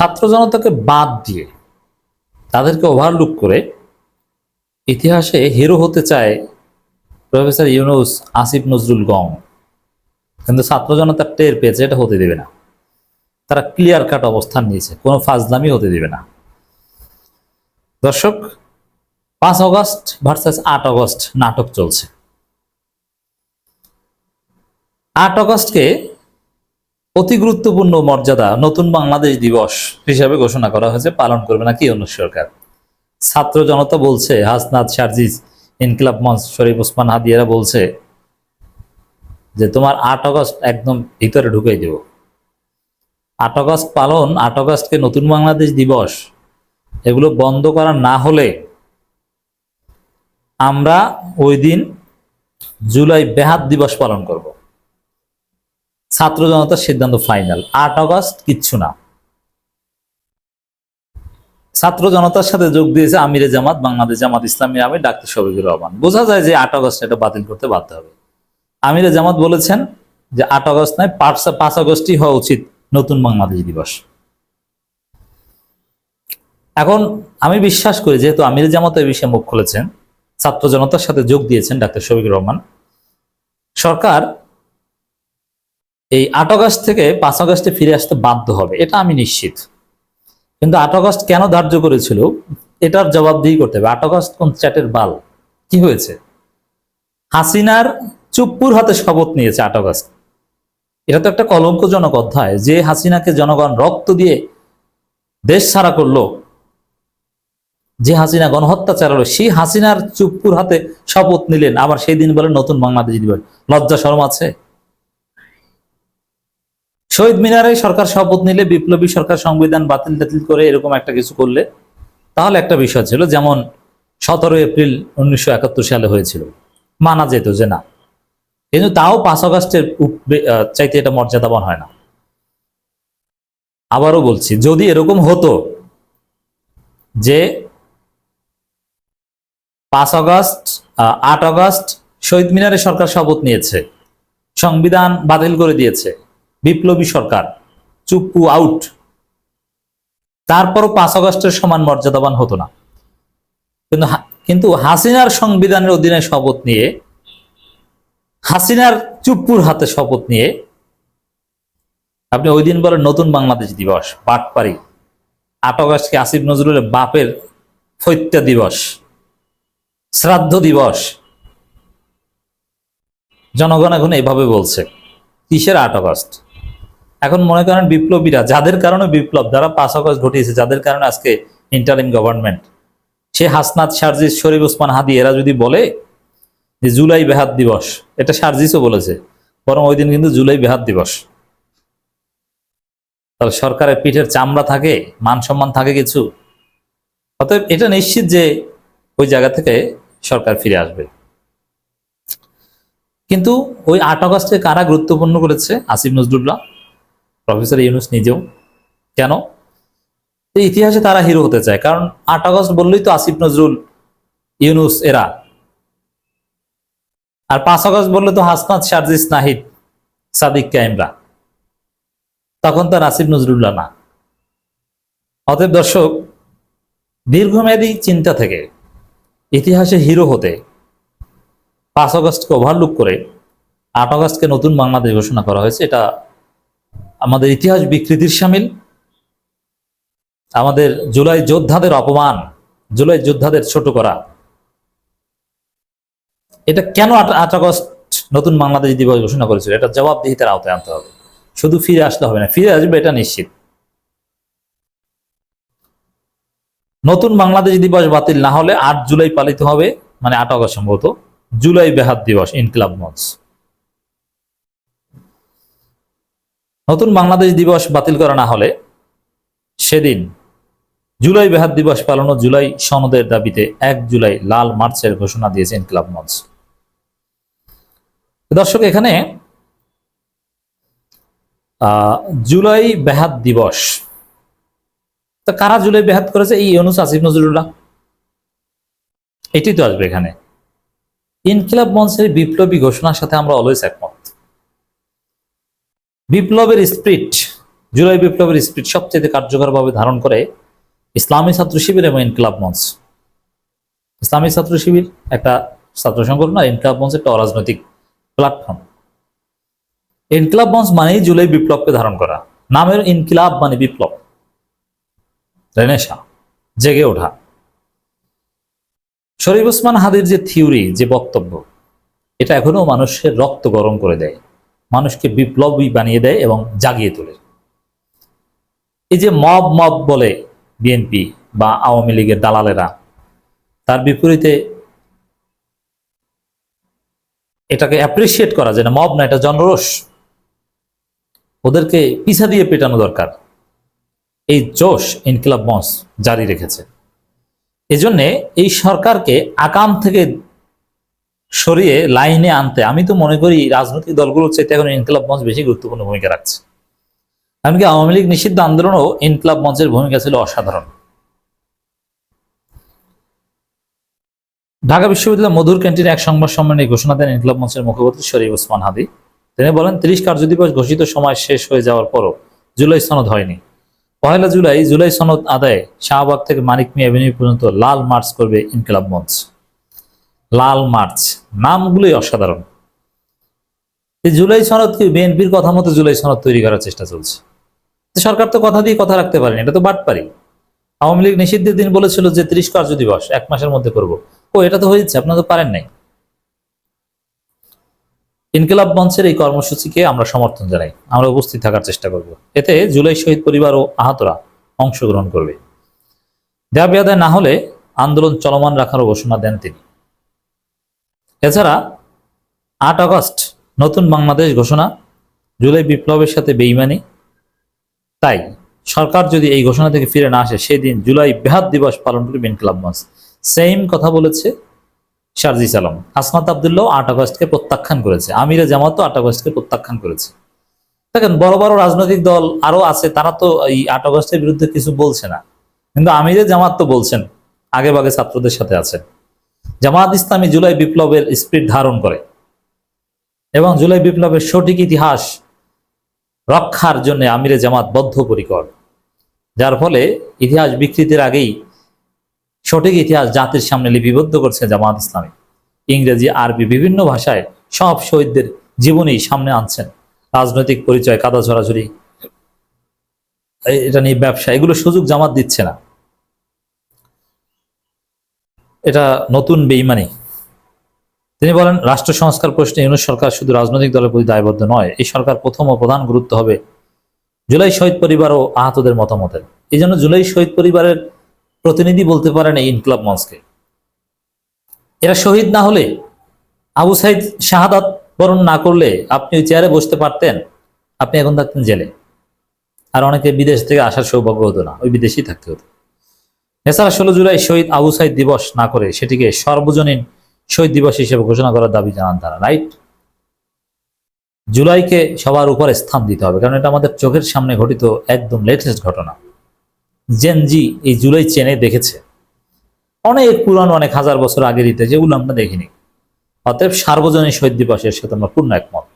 ছাত্র জনতাকে বাদ দিয়ে তাদেরকে ওভারলুক করে ইতিহাসে হিরো হতে চায় প্রফেসর ইউনুস আসিফ নজরুল গং কিন্তু ছাত্র জনতা টের পেয়েছে, এটা হতে দেবে না। তারা ক্লিয়ার কাট অবস্থান নিয়েছে, কোনো ফাজলামি হতে দেবে না। দর্শক, পাঁচ অগস্ট ভার্সেস আট অগস্ট নাটক চলছে। আট অগস্টকে অতি গুরুত্বপূর্ণ মর্যাদা নতুন বাংলাদেশ দিবস হিসাবে ঘোষণা করা হয়েছে, পালন করবে না কি অন্য সরকার? ছাত্র জনতা বলছে, হাসনাত শারজিজ ইনকিলাব মঞ্চ শরীফ ওসমান হাদিয়ারা বলছে যে, তোমার আট অগস্ট একদম ভিতরে ঢুকে দেব। আট অগস্ট পালন, আট অগস্টকে নতুন বাংলাদেশ দিবস, এগুলো বন্ধ করা না হলে আমরা ওই দিন জুলাই বেহাত দিবস পালন করব। ছাত্র জনতার সিদ্ধান্ত ফাইনাল আট অগস্ট, কিচ্ছু না। ছাত্র জনতার সাথে যোগ দিয়েছে আমিরে জামাত, বাংলাদেশ জামাত ইসলামী আমির, ডাক্তার শফিকুর রহমান। বোঝা যায় যে আট অগস্ট এটা বাতিল করতে বাধ্য হবে। আমিরে জামাত বলেছেন যে আট অগস্ট নয়, পাঁচ আগস্টই হওয়া উচিত নতুন বাংলাদেশ দিবস। এখন আমি বিশ্বাস করি, যেহেতু আমির জামাত এই বিষয়ে মুখ খুলেছেন, ছাত্র জনতার সাথে যোগ দিয়েছেন ডাক্তার শফিকুর রহমান, সরকার এই আট আগস্ট থেকে পাঁচ আগস্টে ফিরে আসতে বাধ্য হবে, এটা আমি নিশ্চিত। কিন্তু আট আগস্ট কেন ধার্য করেছিল? এটার জবাব জবাবদিহি করতে হবে। আট আগস্ট কোন চ্যাটের বাল? কি হয়েছে? হাসিনার চুপ্পুর হাতে শপথ নিয়েছে আট আগস্ট। এটা তো একটা কলঙ্কজনক অধ্যায়। যে হাসিনাকে জনগণ রক্ত দিয়ে দেশ ছাড়া করল, যে হাসিনা গণহত্যা চালালো, সেই হাসিনার চুপ্পুর হাতে শপথ নিলেন। আবার সেই দিন বলেন নতুন বাংলাদেশ দিবস। লজ্জা শরম আছে? শহীদ মিনারে সরকার শপথ নিলে বিপ্লবী সরকার সংবিধান বাতিল টাতিল করে এরকম একটা কিছু করলে, তাহলে একটা বিষয় ছিল যেমন সতেরো এপ্রিল উনিশশো একাত্তর সালে হয়েছিল। মানা যেত যে না। কিন্তু তাও পাঁচ আগস্টের চাইতে এটা মর্যাদাবান হয় না। আবারও বলছি, যদি এরকম হতো যে পাঁচ আগস্ট আট আগস্ট শহীদ মিনারে সরকার শপথ নিয়েছে, সংবিধান বাতিল করে দিয়েছে বিপ্লবী সরকার চুপ্পু আউট তারপরও পাঁচ আগস্টের সমান মর্যাদাবান হতো না। কিন্তু কিন্তু হাসিনার সংবিধানের অধীনে শপথ নিয়ে, হাসিনার চুপ্পুর হাতে শপথ নিয়ে, আপনি ওই দিন বলেন নতুন বাংলাদেশ দিবস পাটপাড়ি আট আগস্টকে আসিফ নজরুলের বাপের ফৈত্যা দিবস, শ্রাদ্ধ দিবস। জনগণ এখন এইভাবে বলছে, কিসের আট আগস্ট? এখন মনে করেন বিপ্লবীরা, যাদের কারণে বিপ্লব, যারা পাঁচ আগস্ট ঘটিয়েছে, যাদের কারণে আজকে ইন্টারিম গভর্নমেন্ট সে হাসনাত সার্জিস শরীফ ওসমান হাদি, এরা যদি বলে যে জুলাই বেহাত দিবস, এটা সার্জিসও বলেছে, বরং ওই দিন কিন্তু জুলাই বেহাত দিবস। তাহলে সরকারের পিঠের চামড়া থাকে, মান সম্মান থাকে কিছু। অতএব এটা নিশ্চিত যে ওই জায়গা থেকে সরকার ফিরে আসবে। কিন্তু ওই আট আগস্টে কারা গুরুত্বপূর্ণ করেছে? আসিফ নজরুল্লাহ প্রফেসর ইউনুস নিজেও। কেন? ইতিহাসে তারা হিরো হতে চায়, কারণ আট আগস্ট বললেই তো আসিফ নজরুল, ইউনুস, এরা। আর পাঁচ আগস্ট বললে তো হাসনাত শারজিস নাহিদ, সাদিক কাইমরা তখন তো আসিফ নজরুল্লাহ না। অতএব দর্শক, দীর্ঘমেয়াদী চিন্তা থেকে ইতিহাসে হিরো হতে পাঁচ আগস্টকে ওভারলুক করে আট আগস্টকে নতুন বাংলাদেশ ঘোষণা করা হয়েছে, এটা আমাদের ইতিহাস বিকৃতির সামিল। আমাদের জুলাই যোদ্ধাদের অপমান, জুলাই যোদ্ধাদের ছোট করা। এটা কেন আট আগস্ট নতুন বাংলাদেশ দিবস ঘোষণা করেছিল? এটা জবাবদিহিতার আওতায় আনতে হবে। শুধু ফিরে আসতে হবে না, ফিরে আসবে, এটা নিশ্চিত। নতুন বাংলাদেশ দিবস বাতিল না হলে আট জুলাই পালিত হবে মানে আট আগস্ট সম্ভবত। জুলাই বেহাত দিবস, ইনকিলাব মঞ্চ। নতুন বাংলাদেশ দিবস বাতিল করা না হলে সেদিন জুলাই বেহাত দিবস পালন ও জুলাই সনদের দাবিতে এক জুলাই লাল মার্চের ঘোষণা দিয়েছে ইনকিলাব মঞ্চ। দর্শক, এখানে জুলাই বেহাত দিবস। তা কারা জুলাই বেহাত করেছে? এই অনুস আসিফ নজরুল্লাহ এটি তো আসবে এখানে। ইনকিলাব মঞ্চের বিপ্লবী ঘোষণার সাথে আমরা অলওয়েজ একমত। বিপ্লবের স্পিরিট জুলাই বিপ্লবের স্পিড সবচেয়ে কার্যকরভাবে ধারণ করে ইসলামী ছাত্র শিবির এবং ইনকলাব মঞ্চ। ইসলামী ছাত্র শিবির একটা ছাত্র সংগঠন আর ইনকলাব মঞ্চ একটা অরাজনৈতিক প্ল্যাটফর্ম ইনকলাব মঞ্চ মানেই জুলাই বিপ্লবকে ধারণ করা। নামের ইনকিলাব মানে বিপ্লব। রেনেশা জেগে ওঠা। শরীফ ওসমান হাদির যে থিওরি, যে বক্তব্য, এটা এখনও মানুষের রক্ত গরম করে দেয়। মানুষকে বিপ্লবী বানিয়ে দেয় এবং জাগিয়ে তোলে। এই যে মব মব বলে বিএনপি বা আওয়ামী লীগের দালালেরা, তার বিপরীতে এটাকে অ্যাপ্রিসিয়েট করা যায় না, মব না, এটা জনরোষ। ওদেরকে পিছা দিয়ে পেটানো দরকার। এই জোশ ইনকিলাব মঞ্চ জারি রেখেছে। এজন্যে এই সরকারকে আকাম থেকে সরিয়ে লাইনে আনতে। আমি তো মনে করি রাজনৈতিক দলগুলোর চাইতে এখন ইনকিলাব মঞ্চ বেশি গুরুত্বপূর্ণ ভূমিকা রাখছে। এমনকি আওয়ামী লীগ নিষিদ্ধ আন্দোলনও ইনকিলাব মঞ্চের ভূমিকা ছিল অসাধারণ। ঢাকা বিশ্ববিদ্যালয় মধুর ক্যান্টিনে এক সংবাদ সম্মেলনে ঘোষণা দেন ইনকিলাব মঞ্চের মুখপাত্র শরীফ ওসমান হাদি। তিনি বলেন, তিরিশ কার্যদিবস ঘোষিত সময় শেষ হয়ে যাওয়ার পরও জুলাই সনদ হয়নি। পহেলা জুলাই জুলাই সনদ আদায়ে শাহবাগ থেকে মানিক মিয়া এভিনিউ পর্যন্ত লাল মার্চ করবে ইনকলাব মঞ্চ। লাল মার্চ। নামগুলোই অসাধারণ। জুলাই সনদ কি বিএনপির কথা মতো জুলাই সনদ তৈরি করার চেষ্টা চলছে? সরকার তো কথা দিয়ে কথা রাখতে পারেনি, এটা তো বাটপারি। আওয়ামী লীগ নিষিদ্ধের দিন বলেছিল যে ত্রিশ কার্য দিবস, এক মাসের মধ্যে করব। ও, এটা তো হয়েছে, আপনারা তো পারেন নাই। ইনকিলাব মঞ্চের এই কর্মসূচিকে আমরা সমর্থন জানাই, আমরা উপস্থিত থাকার চেষ্টা করব। এতে জুলাই শহীদ পরিবার ও আহতরা অংশগ্রহণ করবে। দাবি আদায় না হলে আন্দোলন চলমান রাখারও ঘোষণা দেন তিনি। এছাড়া আট আগস্ট, নতুন বাংলাদেশ ঘোষণা, জুলাই বিপ্লবের সাথে বেইমানি। তাই সরকার যদি এই ঘোষণা থেকে ফিরে না আসে সেই দিন জুলাই বেহাত দিবস পালন করবে ইনকিলাব মঞ্চ। সেম কথা বলেছে শারজিস আলম আসমাত আবদুল্লাহ আট আগস্টকে প্রত্যাখ্যান করেছে। আমিরা জামাতও আট আগস্টকে প্রত্যাখ্যান করেছে। দেখেন, বড় বড় রাজনৈতিক দল আরও আছে, তারা তো এই আট আগস্টের বিরুদ্ধে কিছু বলছে না। কিন্তু আমিরে জামাত তো বলছেন আগে বাগে ছাত্রদের সাথে আছেন। জামাত ইসলামী জুলাই বিপ্লবের স্পিড ধারণ করে এবং জুলাই বিপ্লবের সঠিক ইতিহাস রক্ষার জন্য আমিরে জামাত বদ্ধপরিকর, যার ফলে ইতিহাস বিকৃতির আগেই সঠিক ইতিহাস জাতির সামনে লিপিবদ্ধ করছে জামাত ইসলামী। ইংরেজি, আরবি বিভিন্ন ভাষায় সব শহীদদের জীবনেই সামনে আনছেন। রাজনৈতিক পরিচয়, কাদা ছড়াছড়ি এটা নিয়ে ব্যবসা, এগুলো সুযোগ জামাত দিচ্ছে না। এটা নতুন বেইমানি। তিনি বলেন, রাষ্ট্র সংস্কার প্রশ্নে ইউনুস সরকার শুধু রাজনৈতিক দলের প্রতি দায়বদ্ধ নয়, এই সরকার প্রথম ও প্রধান গুরুত্ব হবে জুলাই শহীদ পরিবার ও আহতদের মতামতের এই জন্য জুলাই শহীদ পরিবারের প্রতিনিধি বলতে পারেন এই ইনকলাব মঞ্চকে। এরা শহীদ না হলে আবু সাইদ শাহাদাত বরণ না করলে আপনি ওই চেয়ারে বসতে পারতেন, আপনি এখন থাকতেন জেলে। আর অনেকে বিদেশ থেকে আসার সৌভাগ্য হতো না, ওই বিদেশেই থাকতে হতো। এছাড়া ষোলো জুলাই শহীদ আবু সাইদ দিবস না করে সেটিকে সর্বজনীন শহীদ দিবস হিসেবে ঘোষণা করার দাবি জানান তারা, রাইট? জুলাইকে সবার উপরে স্থান দিতে হবে, কারণ এটা আমাদের চোখের সামনে ঘটিত একদম লেটেস্ট ঘটনা। জেনজি এই জুলাই চেনে দেখেছে। অনেক পুরানো অনেক হাজার বছর আগের ইতিহাস যেগুলো আমরা দেখিনি। অতএব সার্বজনীন শহীদ দিবসের সাথে আমরা পূর্ণ একমত।